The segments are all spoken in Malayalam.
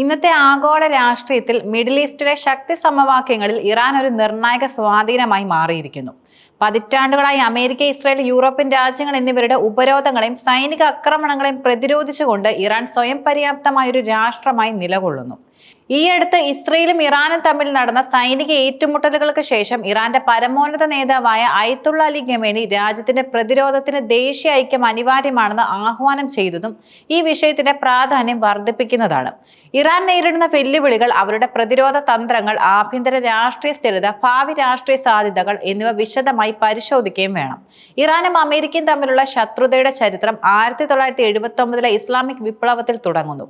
ഇന്നത്തെ ആഗോള രാഷ്ട്രീയത്തിൽ മിഡിൽ ഈസ്റ്റിലെ ശക്തി സമവാക്യങ്ങളിൽ ഇറാൻ ഒരു നിർണായക സ്വാധീനമായി മാറിയിരിക്കുന്നു. പതിറ്റാണ്ടുകളായി അമേരിക്ക ഇസ്രായേൽ യൂറോപ്യൻ രാജ്യങ്ങൾ എന്നിവരുടെ ഉപരോധങ്ങളെയും സൈനിക ആക്രമണങ്ങളെയും പ്രതിരോധിച്ചുകൊണ്ട് ഇറാൻ സ്വയം പര്യാപ്തമായ ഒരു രാഷ്ട്രമായി നിലകൊള്ളുന്നു. ഈ അടുത്ത് ഇസ്രയേലും ഇറാനും തമ്മിൽ നടന്ന സൈനിക ഏറ്റുമുട്ടലുകൾക്ക് ശേഷം ഇറാന്റെ പരമോന്നത നേതാവായ അയത്തുള്ള അലി ഖമേനി രാജ്യത്തിന്റെ പ്രതിരോധത്തിന് ദേശീയ ഐക്യം അനിവാര്യമാണെന്ന് ആഹ്വാനം ചെയ്തതും ഈ വിഷയത്തിന്റെ പ്രാധാന്യം വർദ്ധിപ്പിക്കുന്നതാണ്. ഇറാൻ നേരിടുന്ന വെല്ലുവിളികൾ അവരുടെ പ്രതിരോധ തന്ത്രങ്ങൾ ആഭ്യന്തര രാഷ്ട്രീയ സ്ഥിരത ഭാവി രാഷ്ട്രീയ സാധ്യതകൾ എന്നിവ വിശദമായി പരിശോധിക്കുകയും വേണം. ഇറാനും അമേരിക്കയും തമ്മിലുള്ള ശത്രുതയുടെ ചരിത്രം ആയിരത്തി തൊള്ളായിരത്തി എഴുപത്തി ഒമ്പതിലെ ഇസ്ലാമിക് വിപ്ലവത്തിൽ തുടങ്ങുന്നു.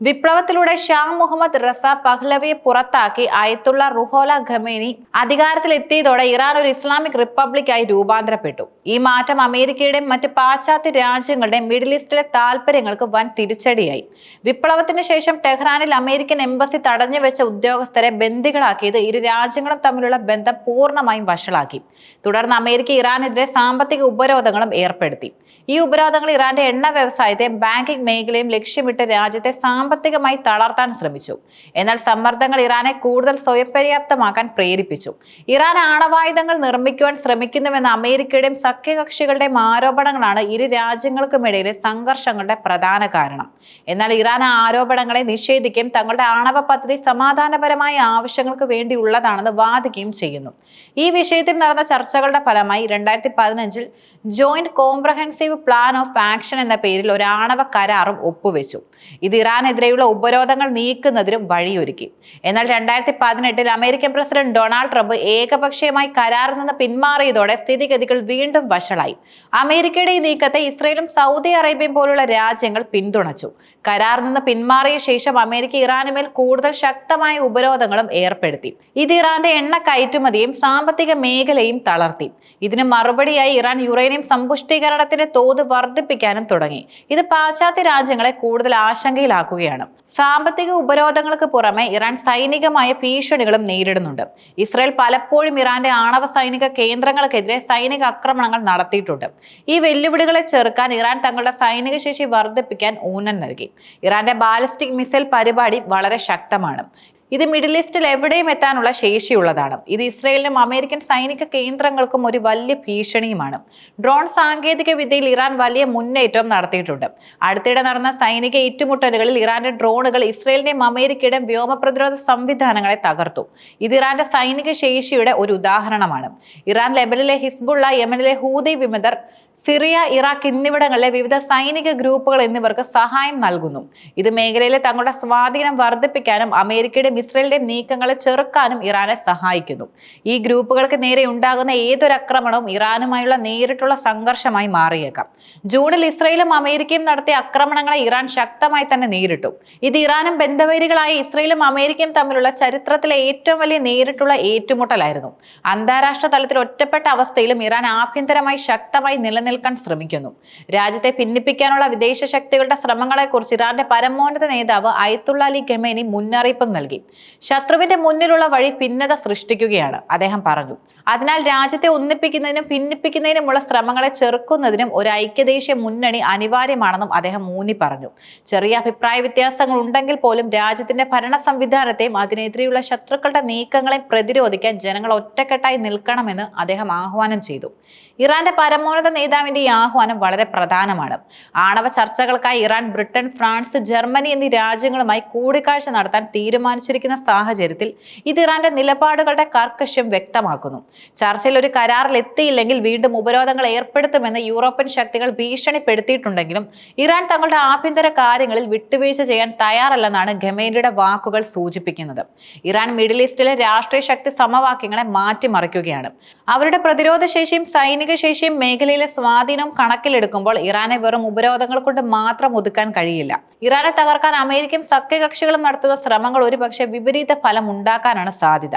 വിപ്ലവത്തിലൂടെ ഷാ മുഹമ്മദ് പഹ്ലവിയെ പുറത്താക്കി അയത്തുള്ള റുഹോല ഖമേനി അധികാരത്തിലെത്തിയതോടെ ഇറാൻ ഒരു ഇസ്ലാമിക് റിപ്പബ്ലിക്കായി രൂപാന്തരപ്പെട്ടു. ഈ മാറ്റം അമേരിക്കയുടെയും മറ്റ് പാശ്ചാത്യ രാജ്യങ്ങളുടെയും മിഡിൽ ഈസ്റ്റിലെ താൽപര്യങ്ങൾക്ക് വൻ തിരിച്ചടിയായി. വിപ്ലവത്തിന് ശേഷം ടെഹ്റാനിൽ അമേരിക്കൻ എംബസി തടഞ്ഞു വെച്ച ഉദ്യോഗസ്ഥരെ ബന്ദികളാക്കിയത് ഇരു രാജ്യങ്ങളും തമ്മിലുള്ള ബന്ധം പൂർണമായും വഷളാക്കി. തുടർന്ന് അമേരിക്ക ഇറാനെതിരെ സാമ്പത്തിക ഉപരോധങ്ങളും ഏർപ്പെടുത്തി. ഈ ഉപരോധങ്ങൾ ഇറാന്റെ എണ്ണ വ്യവസായത്തെയും ബാങ്കിംഗ് മേഖലയും ലക്ഷ്യമിട്ട് രാജ്യത്തെ സാമ്പത്തികമായി തളർത്താൻ ശ്രമിച്ചു. എന്നാൽ സമ്മർദ്ദങ്ങൾ ഇറാനെ കൂടുതൽ സ്വയപര്യാപ്തമാക്കാൻ പ്രേരിപ്പിച്ചു. ഇറാൻ ആണവായുധങ്ങൾ നിർമ്മിക്കുവാൻ ശ്രമിക്കുന്നുവെന്ന അമേരിക്കയുടെയും സഖ്യകക്ഷികളുടെയും ആരോപണങ്ങളാണ് ഇരു രാജ്യങ്ങൾക്കുമിടയിലെ സംഘർഷങ്ങളുടെ പ്രധാന കാരണം. എന്നാൽ ഇറാൻ ആരോപണങ്ങളെ നിഷേധിക്കുകയും തങ്ങളുടെ ആണവ പദ്ധതി സമാധാനപരമായ ആവശ്യങ്ങൾക്ക് വേണ്ടിയുള്ളതാണെന്ന് വാദിക്കുകയും ചെയ്യുന്നു. ഈ വിഷയത്തിൽ നടന്ന ചർച്ചകളുടെ ഫലമായി രണ്ടായിരത്തി പതിനഞ്ചിൽ joint comprehensive plan of action എന്ന പേരിൽ ഒരു ആണവ കരാറും ഒപ്പുവെച്ചു. ഇത് ഇറാനെതിരെയുള്ള ഉപരോധങ്ങൾ നീക്കുന്നതിനും വഴിയൊരുക്കി. എന്നാൽ രണ്ടായിരത്തി പതിനെട്ടിൽ അമേരിക്കൻ പ്രസിഡന്റ് ഡൊണാൾഡ് ട്രംപ് ഏകപക്ഷീയമായി കരാറിൽ നിന്ന് പിന്മാറിയതോടെ സ്ഥിതിഗതികൾ വീണ്ടും വഷളായി. അമേരിക്കയുടെ ഈ നീക്കത്തെ ഇസ്രയേലും സൗദി അറേബ്യയും പോലുള്ള രാജ്യങ്ങൾ പിന്തുണച്ചു. കരാറിൽ നിന്ന് പിന്മാറിയ ശേഷം അമേരിക്ക ഇറാനുമേൽ കൂടുതൽ ശക്തമായ ഉപരോധങ്ങളും ഏർപ്പെടുത്തി. ഇത് ഇറാന്റെ എണ്ണ കയറ്റുമതിയും സാമ്പത്തിക മേഖലയും തളർത്തി. ഇതിന് മറുപടിയായി ഇറാൻ യുറേനിയം സമ്പുഷ്ടീകരണത്തിന്റെ തോത് വർദ്ധിപ്പിക്കാനും തുടങ്ങി. ഇത് പാശ്ചാത്യ രാജ്യങ്ങളെ കൂടുതൽ ആശങ്കയിലാക്കുകയാണ്. സാമ്പത്തിക ഉപരോധങ്ങൾക്ക് പുറമെ ഇറാൻ സൈനികമായ ഭീഷണികളും നേരിടുന്നുണ്ട്. ഇസ്രയേൽ പലപ്പോഴും ഇറാന്റെ ആണവ സൈനിക കേന്ദ്രങ്ങൾക്കെതിരെ സൈനിക ആക്രമണങ്ങൾ നടത്തിയിട്ടുണ്ട്. ഈ വെല്ലുവിളികളെ ചെറുക്കാൻ ഇറാൻ തങ്ങളുടെ സൈനിക ശേഷി വർദ്ധിപ്പിക്കാൻ ഊന്നൽ നൽകി. ഇറാന്റെ ബാലിസ്റ്റിക് മിസൈൽ പരിപാടി വളരെ ശക്തമാണ്. ഇത് മിഡിൽ ഈസ്റ്റിൽ എവിടെയും എത്താനുള്ള ശേഷിയുള്ളതാണ്. ഇത് ഇസ്രയേലിനും അമേരിക്കൻ സൈനിക കേന്ദ്രങ്ങൾക്കും ഒരു വലിയ ഭീഷണിയുമാണ്. ഡ്രോൺ സാങ്കേതിക വിദ്യയിൽ ഇറാൻ വലിയ മുന്നേറ്റം നടത്തിയിട്ടുണ്ട്. അടുത്തിടെ നടന്ന സൈനിക ഏറ്റുമുട്ടലുകളിൽ ഇറാന്റെ ഡ്രോണുകൾ ഇസ്രയേലിന്റെയും അമേരിക്കയുടെയും വ്യോമ പ്രതിരോധ സംവിധാനങ്ങളെ തകർത്തു. ഇത് ഇറാന്റെ സൈനിക ശേഷിയുടെ ഒരു ഉദാഹരണമാണ്. ഇറാൻ ലെബനിലെ ഹിസ്ബുള്ള യമനിലെ ഹൂദി വിമതർ സിറിയ ഇറാഖ് എന്നിവിടങ്ങളിലെ വിവിധ സൈനിക ഗ്രൂപ്പുകൾ എന്നിവർക്ക് സഹായം നൽകുന്നു. ഇത് മേഖലയിലെ തങ്ങളുടെ സ്വാധീനം വർദ്ധിപ്പിക്കാനും അമേരിക്കയുടെയും ഇസ്രയേലിന്റെയും നീക്കങ്ങളെ ചെറുക്കാനും ഇറാനെ സഹായിക്കുന്നു. ഈ ഗ്രൂപ്പുകൾക്ക് നേരെ ഉണ്ടാകുന്ന ഏതൊരു ആക്രമണവും ഇറാനുമായുള്ള നേരിട്ടുള്ള സംഘർഷമായി മാറിയേക്കാം. ജൂണിൽ ഇസ്രയേലും അമേരിക്കയും നടത്തിയ ആക്രമണങ്ങളെ ഇറാൻ ശക്തമായി തന്നെ നേരിട്ടു. ഇത് ഇറാനും ബന്ധവൈരികളായ ഇസ്രയേലും അമേരിക്കയും തമ്മിലുള്ള ചരിത്രത്തിലെ ഏറ്റവും വലിയ നേരിട്ടുള്ള ഏറ്റുമുട്ടലായിരുന്നു. അന്താരാഷ്ട്ര തലത്തിൽ ഒറ്റപ്പെട്ട അവസ്ഥയിലും ഇറാൻ ആഭ്യന്തരമായി ശക്തമായി നിലനിൽക്കാൻ ശ്രമിക്കുന്നു. രാജ്യത്തെ ഭിന്നിപ്പിക്കാനുള്ള വിദേശ ശക്തികളുടെ ശ്രമങ്ങളെക്കുറിച്ച് ഇറാന്റെ പരമോന്നത നേതാവ് അയത്തുള്ള അലി ഖമേനി മുന്നറിയിപ്പും നൽകി. ശത്രുവിന്റെ മുന്നിലുള്ള വഴി ഭിന്നത സൃഷ്ടിക്കുകയാണ് അദ്ദേഹം പറഞ്ഞു. അതിനാൽ രാജ്യത്തെ ഒന്നിപ്പിക്കുന്നതിനും ഭിന്നിപ്പിക്കുന്നതിനുമുള്ള ശ്രമങ്ങളെ ചെറുക്കുന്നതിനും ഒരു ഐക്യദേശീയ മുന്നണി അനിവാര്യമാണെന്നും അദ്ദേഹം ഊന്നി പറഞ്ഞു. ചെറിയ അഭിപ്രായ വ്യത്യാസങ്ങൾ ഉണ്ടെങ്കിൽ പോലും രാജ്യത്തിന്റെ ഭരണ സംവിധാനത്തെയും അതിനെതിരെയുള്ള ശത്രുക്കളുടെ നീക്കങ്ങളെയും പ്രതിരോധിക്കാൻ ജനങ്ങൾ ഒറ്റക്കെട്ടായി നിൽക്കണമെന്ന് അദ്ദേഹം ആഹ്വാനം ചെയ്തു. ഇറാന്റെ പരമോന്നത നേതാവിന്റെ ഈ ആഹ്വാനം വളരെ പ്രധാനമാണ്. ആണവ ചർച്ചകൾക്കായി ഇറാൻ ബ്രിട്ടൻ ഫ്രാൻസ് ജർമ്മനി എന്നീ രാജ്യങ്ങളുമായി കൂടിക്കാഴ്ച നടത്താൻ തീരുമാനിച്ചിരിക്കുന്ന സാഹചര്യത്തിൽ ഇത് ഇറാന്റെ നിലപാടുകളുടെ കർക്കശ്യം വ്യക്തമാക്കുന്നു. ചർച്ചയിൽ ഒരു കരാറിൽ എത്തിയില്ലെങ്കിൽ വീണ്ടും ഉപരോധങ്ങൾ ഏർപ്പെടുത്തുമെന്ന് യൂറോപ്യൻ ശക്തികൾ ഭീഷണിപ്പെടുത്തിയിട്ടുണ്ടെങ്കിലും ഇറാൻ തങ്ങളുടെ ആഭ്യന്തര കാര്യങ്ങളിൽ വിട്ടുവീഴ്ച ചെയ്യാൻ തയ്യാറല്ലെന്നാണ് ഖമേനിയുടെ വാക്കുകൾ സൂചിപ്പിക്കുന്നത്. ഇറാൻ മിഡിൽ ഈസ്റ്റിലെ രാഷ്ട്രീയ ശക്തി സമവാക്യങ്ങളെ മാറ്റിമറിക്കുകയാണ്. അവരുടെ പ്രതിരോധ ശേഷിയും സൈനിക ശേഷിയും മേഖലയിലെ സ്വാധീനവും കണക്കിലെടുക്കുമ്പോൾ ഇറാനെ വെറും ഉപരോധങ്ങൾ കൊണ്ട് മാത്രം ഒതുക്കാൻ കഴിയില്ല. ഇറാനെ തകർക്കാൻ അമേരിക്കയും സഖ്യകക്ഷികളും നടത്തുന്ന ശ്രമങ്ങൾ ഒരുപക്ഷെ വിപരീത ഫലം ഉണ്ടാക്കാനാണ് സാധ്യത.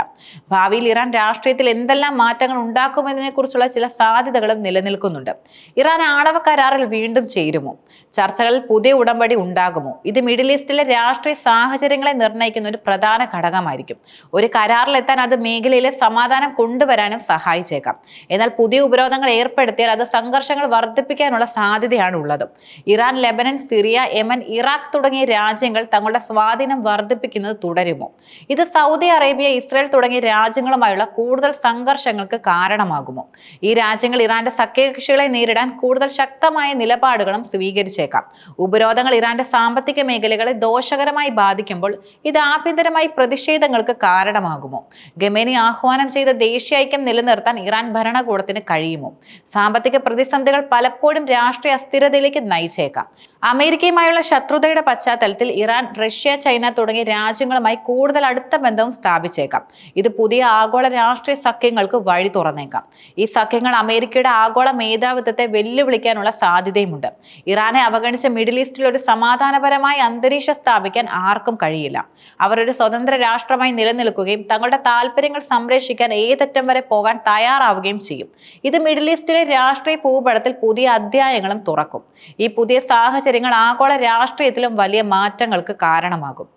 ഭാവിയിൽ ഇറാൻ രാഷ്ട്രീയത്തിൽ എന്തെല്ലാം മാറ്റങ്ങൾ ഉണ്ടാക്കുമെന്നതിനെ കുറിച്ചുള്ള ചില സാധ്യതകളും നിലനിൽക്കുന്നുണ്ട്. ഇറാൻ ആണവ കരാറിൽ വീണ്ടും ചേരുമോ? ചർച്ചകളിൽ പുതിയ ഉടമ്പടി ഉണ്ടാകുമോ? ഇത് മിഡിൽ ഈസ്റ്റിലെ രാഷ്ട്രീയ സാഹചര്യങ്ങളെ നിർണയിക്കുന്ന ഒരു പ്രധാന ഘടകമായിരിക്കും. ഒരു കരാറിലെത്താൻ അത് മേഖലയിലെ സമാധാനം കൊണ്ടുവരാനും സഹായിച്ചേക്കാം. എന്നാൽ പുതിയ ഉപരോധങ്ങൾ ഏർപ്പെടുത്തിയാൽ അത് സംഘർഷ സംഘർഷങ്ങൾ വർദ്ധിപ്പിക്കാനുള്ള സാധ്യതയാണ് ഉള്ളത് Iran Lebanon Syria Yemen Iraq തുടങ്ങിയ രാജ്യങ്ങൾ തങ്ങളുടെ സ്വാധീനം വർദ്ധിപ്പിക്കുന്നത് തുടരുമോ? ഇത് സൗദി അറേബ്യ ഇസ്രായേൽ തുടങ്ങിയ രാജ്യങ്ങളുമായുള്ള കൂടുതൽ സംഘർഷങ്ങൾക്ക് കാരണമാകുമോ? ഈ രാജ്യങ്ങൾ ഇറാന്റെ സഖ്യകക്ഷികളെ നേരിടാൻ കൂടുതൽ ശക്തമായ നിലപാടുകളും സ്വീകരിച്ചേക്കാം. ഉപരോധങ്ങൾ ഇറാന്റെ സാമ്പത്തിക മേഖലകളെ ദോഷകരമായി ബാധിക്കുമ്പോൾ ഇത് ആഭ്യന്തരമായി പ്രതിഷേധങ്ങൾക്ക് കാരണമാകുമോ? ഗമേനി ആഹ്വാനം ചെയ്ത ദേശീയ ഐക്യം നിലനിർത്താൻ ഇറാൻ ഭരണകൂടത്തിന് കഴിയുമോ? സാമ്പത്തിക പ്രതിസന്ധികൾ പലപ്പോഴും രാഷ്ട്രീയ അസ്ഥിരതയിലേക്ക് നയിച്ചേക്കാം. അമേരിക്കയുമായുള്ള ശത്രുതയുടെ പശ്ചാത്തലത്തിൽ ഇറാൻ റഷ്യ ചൈന തുടങ്ങിയ രാജ്യങ്ങളുമായി കൂടുതൽ അടുത്ത ബന്ധവും സ്ഥാപിച്ചേക്കാം. ഇത് പുതിയ ആഗോള രാഷ്ട്രീയ സഖ്യങ്ങൾക്ക് വഴി തുറന്നേക്കാം. ഈ സഖ്യങ്ങൾ അമേരിക്കയുടെ ആഗോള മേധാവിത്വത്തെ വെല്ലുവിളിക്കാനുള്ള സാധ്യതയുമുണ്ട്. ഇറാനെ അവഗണിച്ച മിഡിൽ ഈസ്റ്റിൽ ഒരു സമാധാനപരമായ അന്തരീക്ഷം സ്ഥാപിക്കാൻ ആർക്കും കഴിയില്ല. അവർ ഒരു സ്വതന്ത്ര രാഷ്ട്രമായി നിലനിൽക്കുകയും തങ്ങളുടെ താല്പര്യങ്ങൾ സംരക്ഷിക്കാൻ ഏതറ്റം വരെ പോകാൻ തയ്യാറാവുകയും ചെയ്യും. ഇത് മിഡിൽ ഈസ്റ്റിലെ രാഷ്ട്രീയ ഭൂപടത്തിൽ പുതിയ അധ്യായങ്ങളും തുറക്കും. ഈ പുതിയ സാഹചര്യങ്ങൾ ആഗോള രാഷ്ട്രീയത്തിലും വലിയ മാറ്റങ്ങൾക്ക് കാരണമാകും.